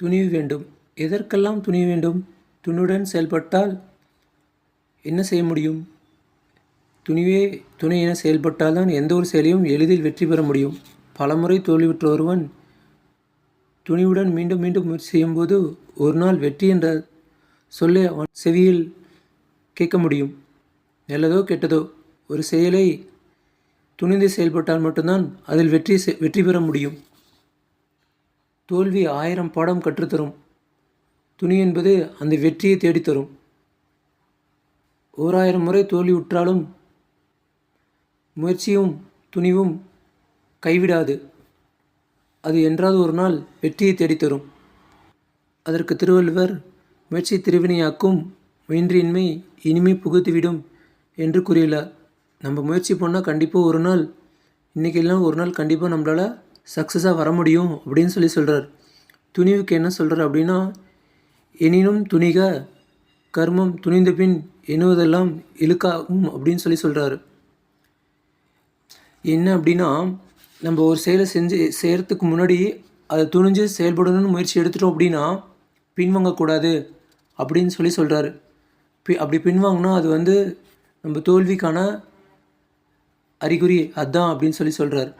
துணிவு வேண்டும். எதற்கெல்லாம் துணிவு வேண்டும்? துணுடன் செயல்பட்டால் என்ன செய்ய முடியும்? துணிவே துணை என செயல்பட்டால் தான் எந்த ஒரு செயலையும் எளிதில் வெற்றி பெற முடியும். பலமுறை தோல்வியுற்ற ஒருவன் துணிவுடன் மீண்டும் மீண்டும் முயற்சி செய்யும்போது ஒரு நாள் வெற்றி என்ற சொல்லை அவன் செவியில் கேட்க முடியும். நல்லதோ கெட்டதோ ஒரு செயலை துணிந்து செயல்பட்டால் மட்டும்தான் அதில் வெற்றி செ- வெற்றி பெற முடியும். தோல்வி ஆயிரம் பாடம் கற்றுத்தரும். துணி என்பது அந்த வெற்றியை தேடித்தரும். ஓராயிரம் முறை தோல்வி உற்றாலும் முயற்சியும் துணிவும் கைவிடாது. அது என்றாவது ஒரு நாள் வெற்றியை தேடித்தரும். அதற்கு திருவள்ளுவர் முயற்சி திருவினையாக்கும் முயன்றியின்மை இனிமை புகுத்திவிடும் என்று கூறியுள்ளார். நம்ம முயற்சி பண்ணால் கண்டிப்பாக ஒரு நாள் இன்றைக்கெல்லாம் ஒரு நாள் கண்டிப்பாக நம்மளால் சக்ஸஸாக வர முடியும் அப்படின்னு சொல்லி சொல்கிறார் துணிவுக்கு என்ன சொல்கிறார் அப்படின்னா எனினும் துணிக கர்மம் துணிந்த பின் எண்ணுவதெல்லாம் இழுக்காகும் அப்படின்னு சொல்லி சொல்கிறாரு என்ன அப்படின்னா நம்ம ஒரு செயலை செஞ்சு செய்கிறதுக்கு முன்னாடி அதை துணிஞ்சு செயல்படணும்னு முயற்சி எடுத்துட்டோம் அப்படின்னா பின்வாங்கக்கூடாது அப்படின்னு சொல்லி சொல்கிறாரு பி அப்படி பின்வாங்கினா அது வந்து நம்ம தோல்விக்கான அறிகுறி அதான் அப்படின்னு சொல்லி சொல்கிறார்